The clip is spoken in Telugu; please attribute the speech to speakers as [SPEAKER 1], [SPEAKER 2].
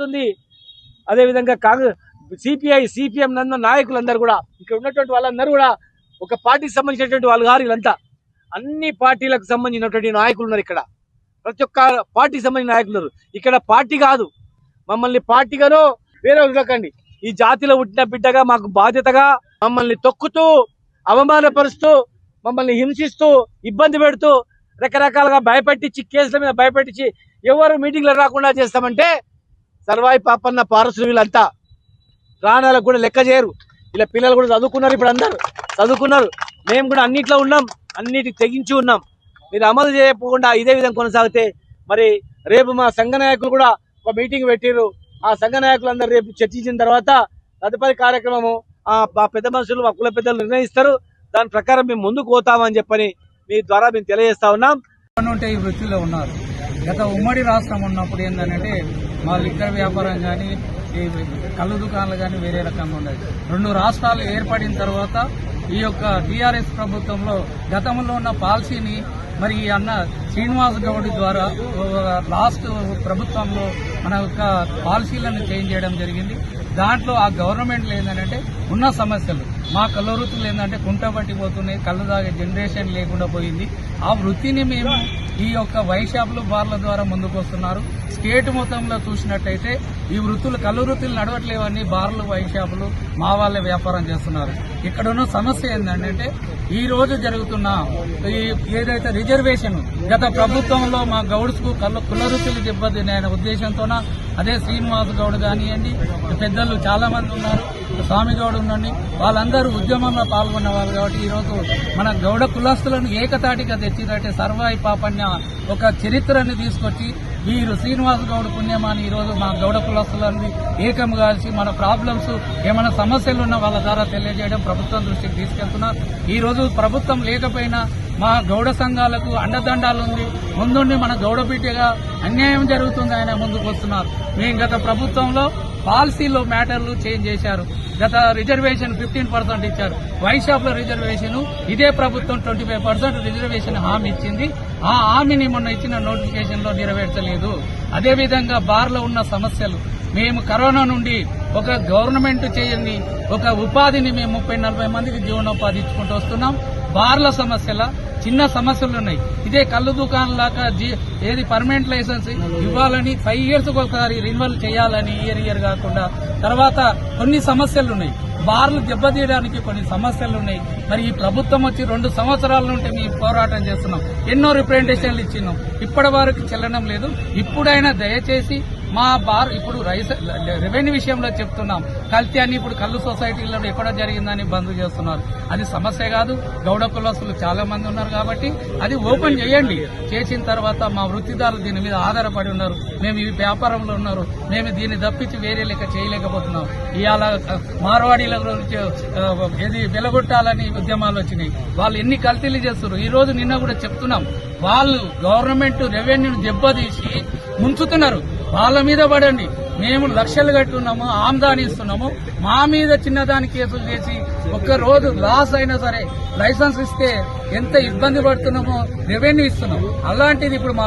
[SPEAKER 1] వస్తుంది. అదేవిధంగా కాంగ్రెస్ సిపిఐ సిపిఎం నందు నాయకులందరూ కూడా ఇక్కడ ఉన్నటువంటి వాళ్ళందరూ కూడా ఒక పార్టీకి సంబంధించినటువంటి వాళ్ళు గారు వీళ్ళంతా. అన్ని పార్టీలకు సంబంధించినటువంటి నాయకులు ఉన్నారు ఇక్కడ. ప్రతి ఒక్క పార్టీకి సంబంధించిన నాయకులు ఉన్నారు. ఇక్కడ పార్టీ కాదు. మమ్మల్ని పార్టీగానో వేరే చూడకండి ఈ జాతిలో పుట్టిన బిడ్డగా మాకు బాధ్యతగా మమ్మల్ని తొక్కుతూ అవమానపరుస్తూ మమ్మల్ని హింసిస్తూ ఇబ్బంది పెడుతూ రకరకాలుగా భయపెట్టించి కేసుల మీద భయపెట్టించి ఎవరు మీటింగ్లు రాకుండా చేస్తామంటే సర్వాయి పాపన్న పారసులు వీళ్ళంతా ప్రాణాలకు కూడా లెక్క చేయరు. ఇలా పిల్లలు కూడా చదువుకున్నారు ఇప్పుడు అందరు. చదువుకున్నారు. మేము కూడా అన్నిట్లో ఉన్నాం. అన్నిటికి తెగించి ఉన్నాం. మీరు అమలు చేయకుండా ఇదే విధంగా కొనసాగితే మరి రేపు మా సంఘ నాయకులు కూడా ఒక మీటింగ్ పెట్టిర్రు. ఆ సంఘ నాయకులందరూ రేపు చర్చించిన తర్వాత తదుపరి కార్యక్రమము ఆ మా పెద్ద మనుషులు మా కుల పెద్దలు నిర్ణయిస్తారు. దాని ప్రకారం మేము ముందుకు పోతామని చెప్పని మీ ద్వారా మేము తెలియజేస్తా ఉన్నాం.
[SPEAKER 2] ఉంటే ఈ వృత్తిలో ఉన్నారు. గత ఉమ్మడి రాష్ట్రం ఉన్నప్పుడు ఏంటంటే మా లిక్కర్ వ్యాపారం కానీ ఈ కళ్ళు దుకాణాలు కానీ వేరే రకంగా ఉండేది రెండు రాష్ట్రాలు ఏర్పడిన తర్వాత ఈ యొక్క టీఆర్ఎస్ ప్రభుత్వంలో గతంలో ఉన్న పాలసీని మరి ఈ అన్న శ్రీనివాస్ గౌడ్ ద్వారా లాస్ట్ ప్రభుత్వంలో మన యొక్క పాలసీలను చేంజ్ చేయడం జరిగింది. దాంట్లో ఆ గవర్నమెంట్లు ఏంటంటే ఉన్న సమస్యలు. మా కళ్ళ వృత్తులు ఏంటంటే కుంట పట్టిపోతున్నాయి కళ్ళు తాగే జనరేషన్ లేకుండా పోయింది. ఆ వృత్తిని మేము ఈ యొక్క వైషాపులు బార్ల ద్వారా ముందుకు వస్తున్నారు. స్టేట్ మొత్తంలో చూసినట్టయితే ఈ వృత్తులు కళ్ళు వృత్తులు నడవట్లేవని బార్లు వైషాపులు మా వాళ్ళే వ్యాపారం చేస్తున్నారు. ఇక్కడ ఉన్న సమస్య ఏంటంటే ఈ రోజు జరుగుతున్న ఈ ఏదైతే రిజర్వేషన్ గత ప్రభుత్వంలో మా గౌడ్స్కు కళ్ళ కుల వృత్తులు దెబ్బతిన్నాయనే ఉద్దేశంతోన అదే శ్రీనివాస్ గౌడ్ కానివ్వండి పెద్దలు చాలా మంది ఉన్నారు స్వామి గౌడ్ ఉండండి వాళ్ళందరూ ఉద్యమంలో పాల్గొన్న వాళ్ళు కాబట్టి ఈ రోజు మన గౌడ కులస్తులను ఏకతాటిగా తెచ్చినట్టే సర్వాయి పాపన్న ఒక చరిత్రని తీసుకొచ్చి వీరు శ్రీనివాస్ గౌడ్ పుణ్యమాని. ఈరోజు మా గౌడ కులస్తులని ఏకం కాల్చి మన ప్రాబ్లమ్స్ ఏమైనా సమస్యలు ఉన్న వాళ్ళ ద్వారా తెలియజేయడం ప్రభుత్వం దృష్టికి తీసుకెళ్తున్నారు ఈ రోజు ప్రభుత్వం లేకపోయినా మా గౌడ సంఘాలకు అండదండాలు ఉంది. ముందుండి మన గౌడపీటగా అన్యాయం జరుగుతుంది ఆయన ముందుకు వస్తున్నారు. మేము గత ప్రభుత్వంలో పాలసీలో మ్యాటర్లు చేంజ్ చేశారు. గత రిజర్వేషన్ ఫిఫ్టీన్ పర్సెంట్ ఇచ్చారు. వైషాప్లో రిజర్వేషన్ ఇదే ప్రభుత్వం ట్వంటీ ఫైవ్ పర్సెంట్ రిజర్వేషన్ హామీ ఇచ్చింది. ఆ హామీని మొన్న ఇచ్చిన నోటిఫికేషన్లో నెరవేర్చలేదు అదేవిధంగా బార్లో ఉన్న సమస్యలు. మేము కరోనా నుండి ఒక గవర్నమెంట్ చేయండి ఒక ఉపాధిని మేము ముప్పై నలభై మందికి జీవనోపాధి ఇచ్చుకుంటూ వస్తున్నాం. బార్ల సమస్యల చిన్న సమస్యలు ఉన్నాయి. ఇదే కళ్ళు దుకాణం లాగా ఏది పర్మనెంట్ లైసెన్స్ ఇవ్వాలని ఫైవ్ ఇయర్స్ ఒకసారి రిన్యువల్ చేయాలని ఇయర్ ఇయర్ కాకుండా తర్వాత కొన్ని సమస్యలు ఉన్నాయి. బార్లు దెబ్బతీయడానికి కొన్ని సమస్యలు ఉన్నాయి. మరి ఈ ప్రభుత్వం వచ్చి రెండు సంవత్సరాల నుండి మేము పోరాటం చేస్తున్నాం. ఎన్నో రిప్రజెంటేషన్లు ఇచ్చినాం. ఇప్పటి వరకు చెల్లడం లేదు. ఇప్పుడైనా దయచేసి మా బార్ ఇప్పుడు రైస్ రెవెన్యూ విషయంలో చెప్తున్నాం. కల్తీ అని ఇప్పుడు కళ్ళు సొసైటీలో ఎక్కడ జరిగిందని బంద్ చేస్తున్నారు. అది సమస్య కాదు. గౌడ కులస్తులు చాలా మంది ఉన్నారు కాబట్టి అది ఓపెన్ చేయండి. చేసిన తర్వాత మా వృత్తిదారులు దీని మీద ఆధారపడి ఉన్నారు. మేము ఈ వ్యాపారంలో ఉన్నారు. మేము దీన్ని తప్పించి వేరే లెక్క చేయలేకపోతున్నాం. ఇవాళ మార్వాడీల గురించి ఏది వెలగొట్టాలని ఉద్యమాలు వచ్చినాయి. వాళ్ళు ఎన్ని కల్తీలు చేస్తారు ఈ రోజు నిన్న కూడా చెప్తున్నాం. వాళ్ళు గవర్నమెంట్ రెవెన్యూని దెబ్బతీసి ముంచుతున్నారు. వాళ్ళ మీద పడండి. మేము లక్షలు కట్టున్నాము ఆమ్దాని ఇస్తున్నాము. మా మీద చిన్నదాని కేసులు చేసి ఒక్క రోజు లాస్ అయినా సరే లైసెన్స్ ఇస్తే ఎంత ఇబ్బంది పడుతున్నామో రెవెన్యూ ఇస్తున్నాం. అలాంటిది ఇప్పుడు మా